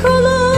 color.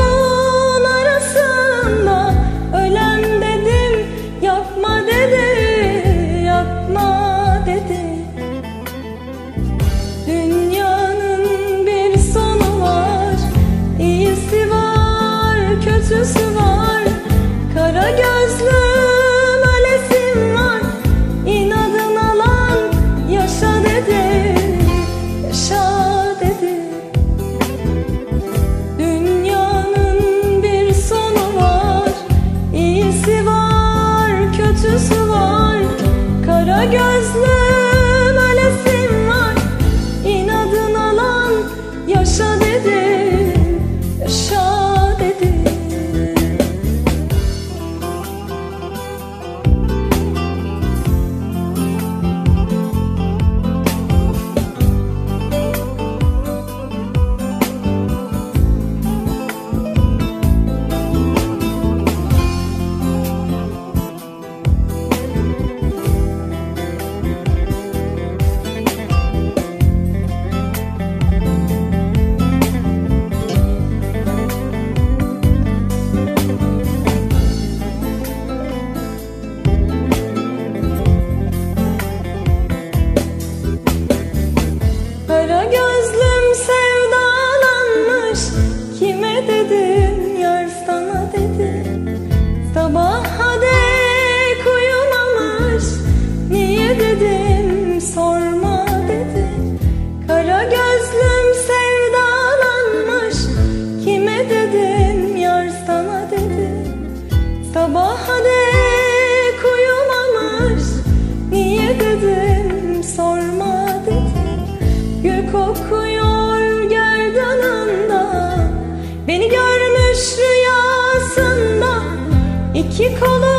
color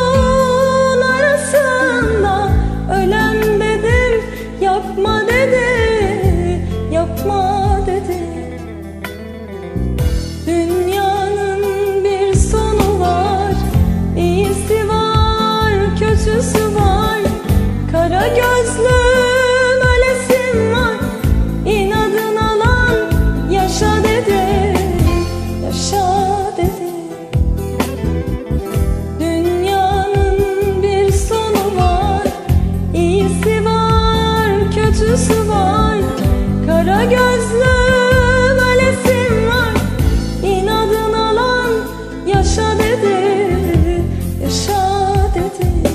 uykusu var Kara gözlüm ölesim var. İnadına lan yaşa dedi Yaşa dedi.